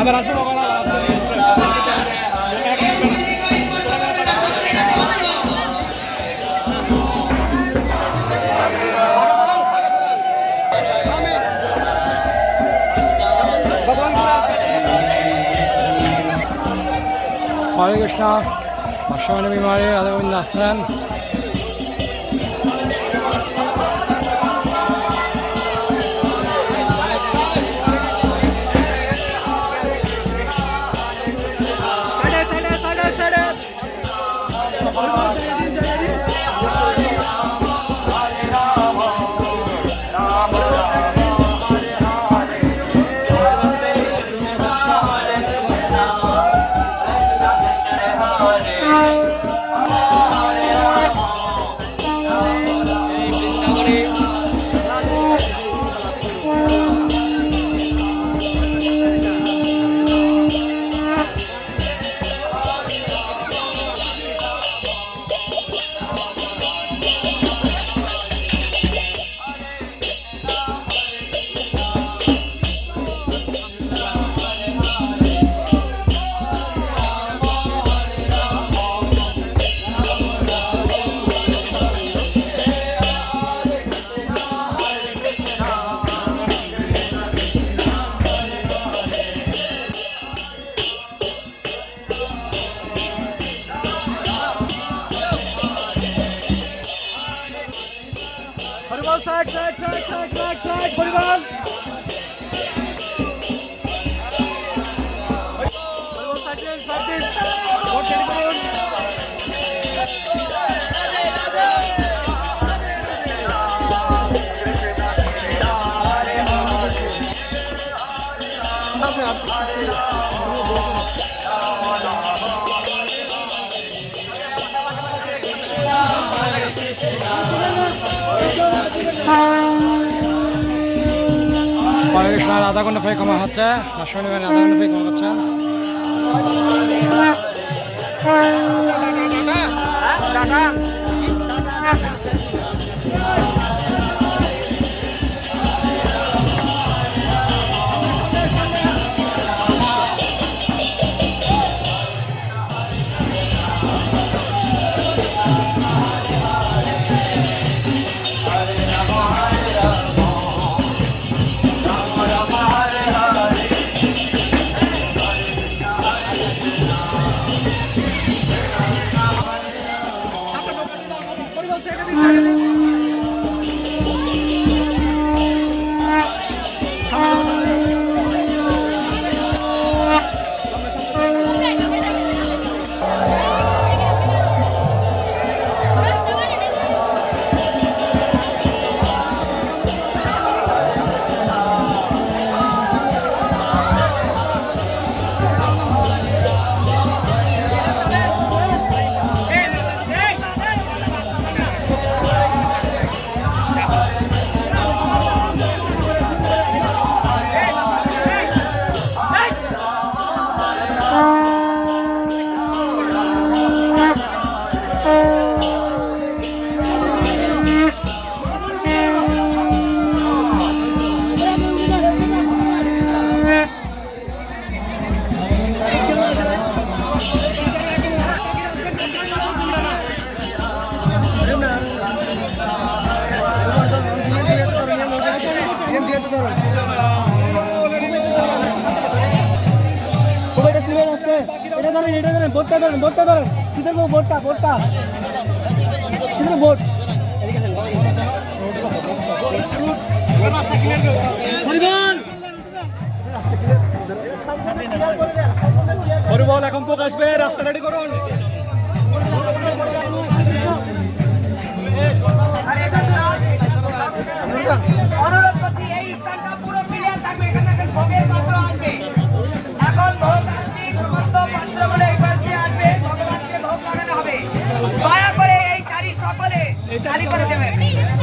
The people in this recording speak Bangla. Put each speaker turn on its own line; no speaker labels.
আবার আসব বাবা হরে কৃষ্ণ মাস্টার মানবী মারে রাধাগোবিন্দ আসলেন হরিবল side side side side side side হরিবল হরিবল সাইড সাইড ভোট আর আধা ঘণ্টা ফের কমা হচ্ছে। দশমী আধা ঘণ্টা কমা হচ্ছে
এটা তুলে এটা ধরেন এটা ধরেন, বোটটা ধরেন বোটটা ধরেন। শীতের বউ বোটটা বোটটা। শীতের বোট।
এখন পোক আসবে রাস্তা রেডি করুন।
चालीस